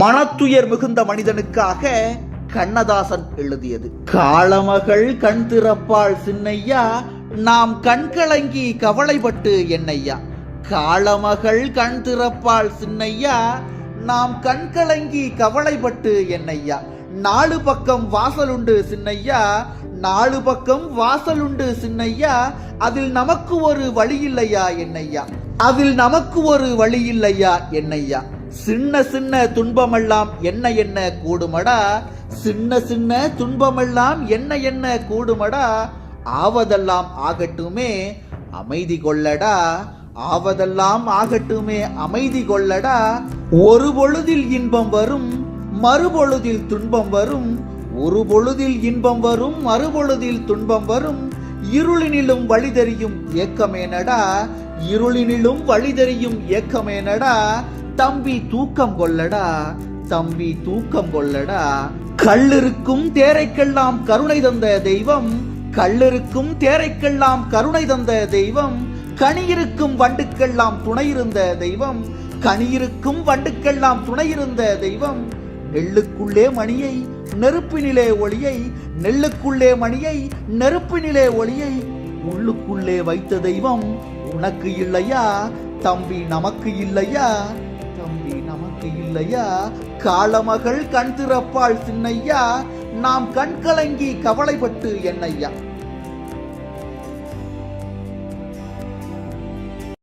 மனத்துயர் மிகுந்த மனிதனுக்காக கண்ணதாசன் எழுதியது. காளமகள் கண் திறப்பாள் சின்னையா நாம் கண்கலங்கி கவலைப்பட்டு என்னையா? காளமகள் கண் திறப்பாள் சின்னையா நாம் கண்கலங்கி கவலைப்பட்டு என்னையா? நாலு பக்கம் வாசலுண்டு சின்னையா நாலு பக்கம் வாசலுண்டு சின்னையா அதில் நமக்கு ஒரு வழி இல்லையா என்னையா? அதில் நமக்கு ஒரு வழி இல்லையா என்னையா? சின்ன சின்ன துன்பமெல்லாம் என்ன என்ன கூடுமடா? சின்ன சின்ன துன்பமெல்லாம் என்ன என்ன கூடுமடா? ஆவதெல்லாம் ஆகட்டுமே அமைதி கொள்ளடா. ஆவதெல்லாம் ஆகட்டுமே அமைதி கொள்ளடா. ஒரு பொழுதில் இன்பம் வரும் மறுபொழுதில் துன்பம் வரும். ஒரு பொழுதில் இன்பம் வரும் மறுபொழுதில் துன்பம் வரும். இருளினிலும் வழிதறியும் ஏக்கமேனடா. இருளினிலும் வழிதறியும் ஏக்கமேனடா. தம்பி தூக்கம் கொள்ளடா தம்பி தூக்கம் கொள்ளடா. கல்லிருக்கும் தேரைக்கெல்லாம் கருணை தந்த தெய்வம் கல்லிருக்கும் தேரைக்கெல்லாம் கருணை தந்த தெய்வம் கனியிருக்கும் வண்டுக்கெல்லாம் துணையிருந்த தெய்வம் கனியிருக்கும் வண்டுக்கெல்லாம் துணையிருந்த தெய்வம். நெல்லுக்குள்ளே மணியை நெருப்பினிலே ஒளியை நெல்லுக்குள்ளே மணியை நெருப்பினிலே ஒளியை உள்ளுக்குள்ளே வைத்த தெய்வம் உனக்கு இல்லையா தம்பி நமக்கு இல்லையா? தம்பி இல்லையா? காளமகள் கண் திறப்பாள் சின்னையா நாம் கண்கலங்கி கவலைப்பட்டு என்னையா?